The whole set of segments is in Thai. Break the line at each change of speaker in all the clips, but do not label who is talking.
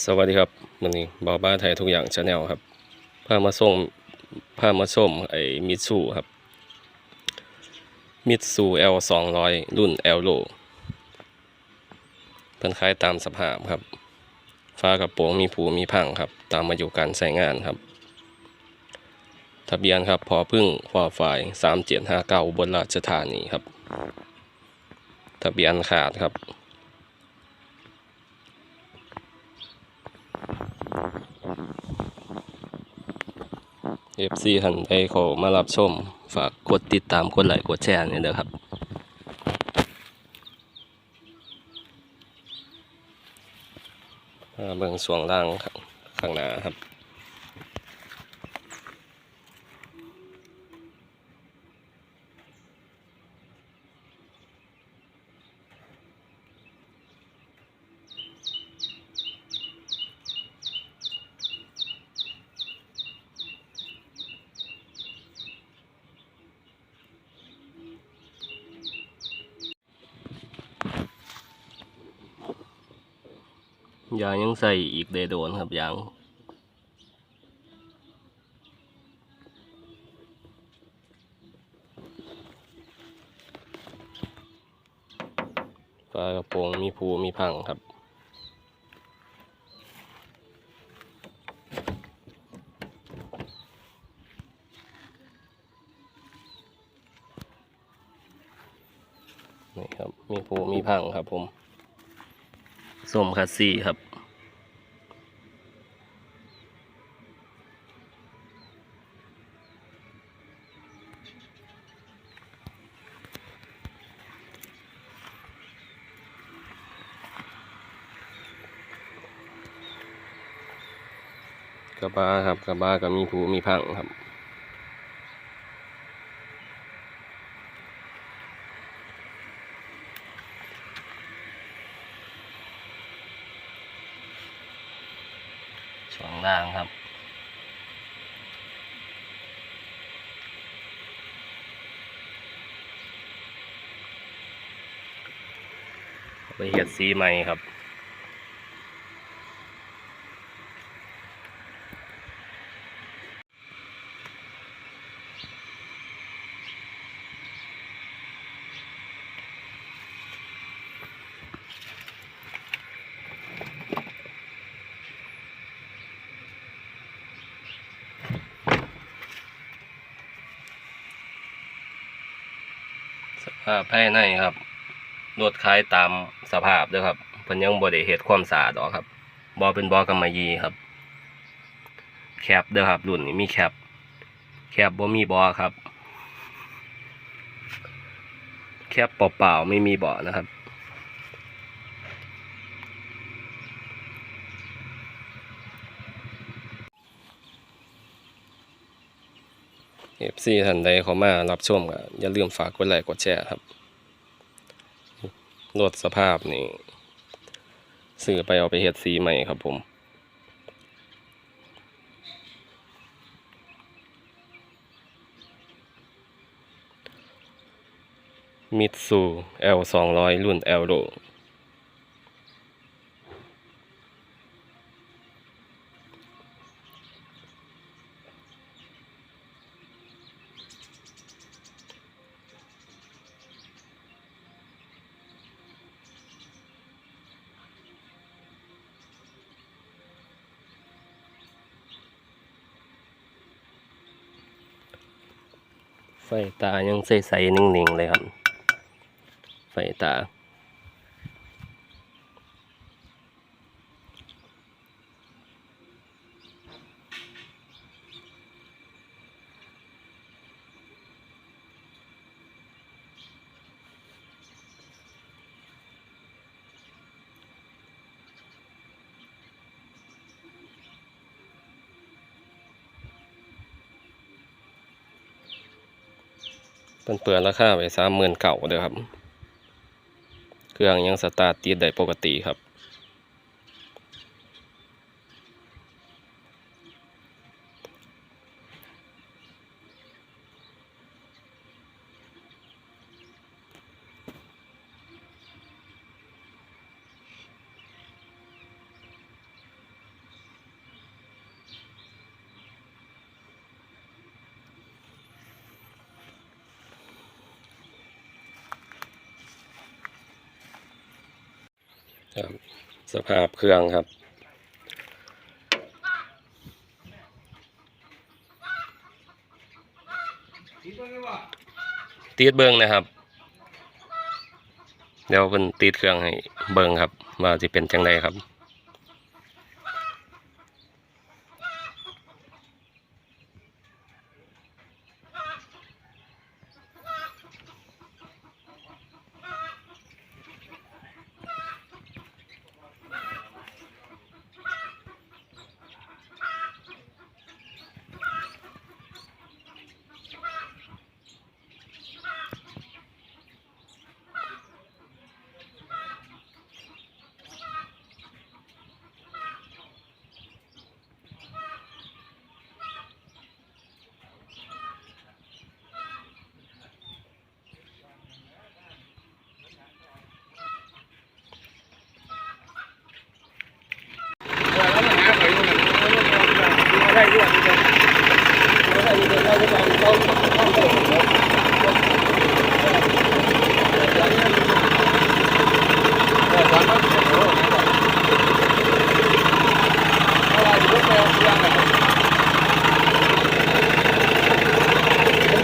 สวัสดีครับวันนี้บอบ้าไทยทุกอย่างชาแนลครับพามาส่งพามาส้มไอ้มิตซูครับมิตซู L สองร้อยรุ่น L โลเพิ่นขายตามสภาพครับฟ้ากระโปรงมีผูมีพังครับ ตามมาอยู่การใช้งานครับ ทะเบียนครับพอพึ่งควาฝ่ายสามเจ็ดห้าเก้าบนราชธานีครับ ทะเบียนขาดครับ เอฟซีหันไปขอมารับชม ฝากกดติดตามกดไลค์กดแชร์เนี่ยนะครับ เบื้องส่วงล่างข้างหน้าครับ ยางยังใส่อีกเดโดนครับยางฝากระโปรงมีผูมีพังครับนี่ครับมีผูมีพังครับผม ส้มคัสซี่ครับ กระบะครับกระบะก็มีผูมีพังครับ ช่วงล่างครับ ไปเห็ดสีใหม่ครับภาพภายในครับ รถขายตามสภาพด้อครับเพิ่นยังบ่ได้เฮ็ดความสะอาดดอกครับบ่เป็นบ่อกำมะยีครับ แคปเด้อครับ รุ่นนี้มีแคปแคปบ่มีบ่อครับ แคปเปล่าๆไม่มีบ่อนะครับเอฟซีท่านใดเขามารับชมก็อย่าลืมฝากกดไลค์กดแชร์ครับ รถสภาพนี่ซื้อไปเอาไปเฮ็ดสีใหม่ครับผม มิตซู L สองร้อยรุ่น L โด ไฟตายังใสๆนิ่งๆเลยครับ ไฟตา เปินเปิดราคาไปสามหมื่นเก่าเด้อครับ เครื่องยังสตาร์ทติดได้ปกติครับ ครับสภาพเครื่องครับตีดเบิ้งนะครับ เดี๋ยวเป็นตีดเครื่องให้เบิ้งครับ ว่าจะเป็นจังไดครับ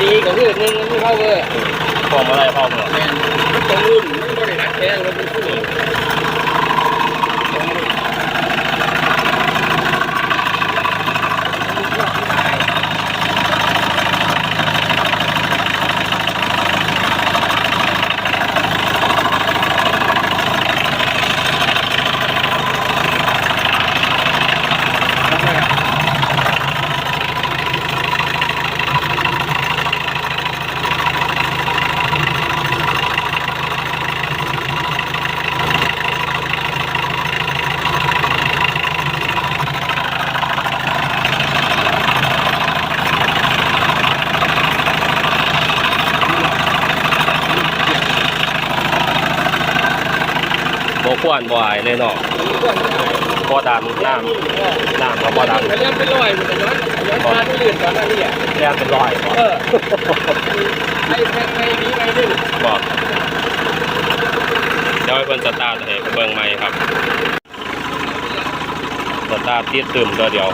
ดีก็คือหนึ่งมันไม่เข้าเวอร์
ของอะไรพ่อเมือ
แมนมันตรงรุ่นมันไม่ได้รัดแท้รถมันคู่
โบข วานบวายเลยเนาะพอดำน้ำน้ำก็พอดำ
มันยังเป็นรอยมันจะย้อนย้อนมาที่อื่นก่อนหน้านี้อะ
แยกเป็นรอยก่อน
เออไอ้แพ็คไอ้นี้ไอ้นี่
บอกเดี๋ยวให้เพิ่นสตาร์ทให้เบิ่งใหม่ครับสตาร์ทติดตึมตัวเดียว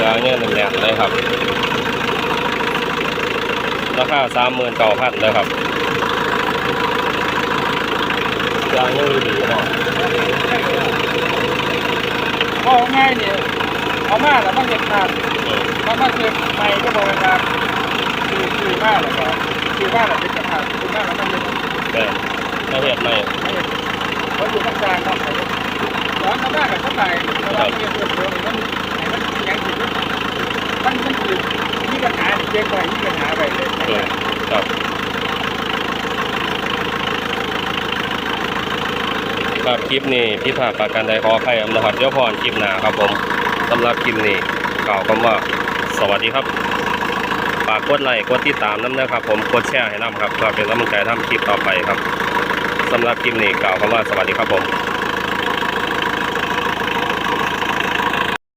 ยางเนี่ยหนึ่งแหนเลยครับ ราคา สามหมื่นเก้าพันเลยครับยางยังดีเนาะ
ก็ง่ายเนี่ยเอามาแล้วมันจะขาด
อืม
มันมาเก็บใหม่ก็บอกเวลาคือคือมากเลยครับคือมากแล้วเป็นจะขาดคือมากแล้วมันจะ
แต่ถ้าเห็ดใหม่
เขาอยู่ต้องการทำอะไรร้อนก็มากกับเท่าไหร่เราเรียนเรื่องเดียวมันมันยังอยู่ มันมันคือมีปัญหาเจ๊ไปมีปัญหาไปเลย
ครับครับคลิปนี้พี่ภาคประกันใดขอใครอำนะครับเดี๋ยวพรคลิปหน้าครับผมสำหรับคลิปนี้กล่าวคำว่าสวัสดีครับฝากกดไลค์กดติดตามน้ำนะครับ ผมกดแชร์ให้น้ำครับเพื่อเป็นกำลังใจทำคลิปต่อไปครับสำหรับคลิปนี้กล่าวคำว่าสวัสดีครับผม